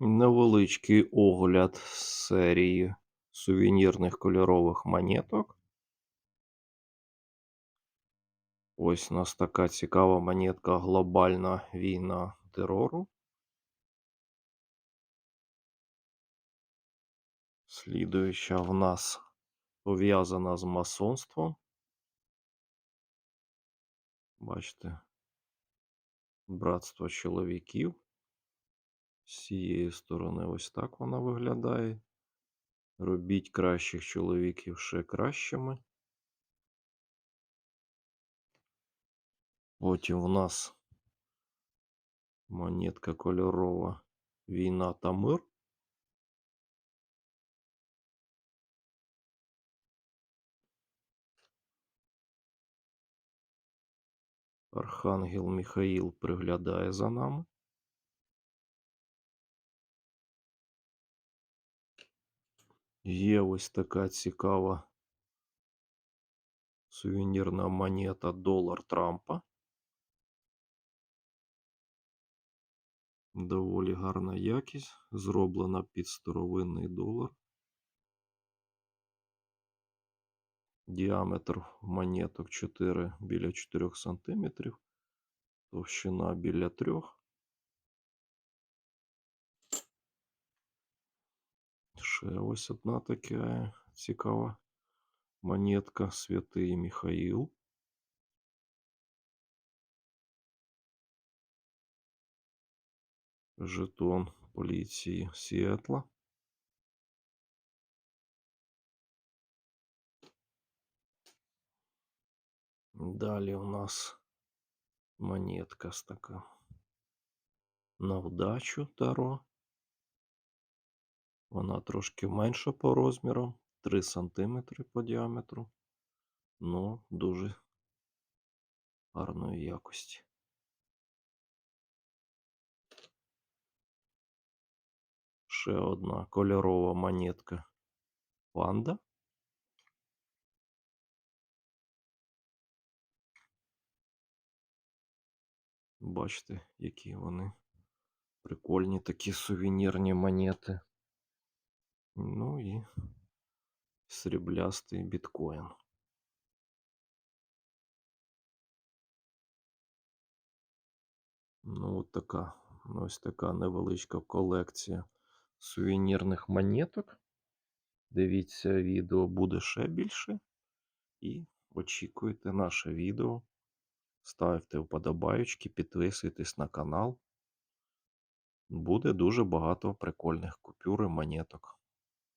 Невеличкий огляд серії сувенірних кольорових монеток. Ось у нас така цікава монетка Глобальна війна терору. Слідуюча в нас пов'язана з масонством. Бачите, братство чоловіків. З цієї сторони ось так вона виглядає. Робіть кращих чоловіків ще кращими. Потім в нас монетка кольорова Війна та мир. Архангел Михаїл приглядає за нами. Є ось така цікава сувенірна монета долар Трампа. Доволі гарна якість, зроблена під старовинний долар. Діаметр монеток 4 біля 4 см, товщина біля 3 Ще ось одна така цікава монетка Святий Михаїл. Жетон поліції Сіетла. Далі у нас монетка з така на вдачу таро. Вона трошки менша по розміру, 3 см по діаметру, ну дуже гарної якості. Ще одна кольорова монетка панда. Бачите, які вони прикольні такі сувенірні монети. Ну і сріблястий біткоін. Ну, от така, ось така невеличка колекція сувенірних монеток. Дивіться, відео буде ще більше. І очікуйте наше відео. Ставте вподобайки, підписуйтесь на канал. Буде дуже багато прикольних купюр і монеток.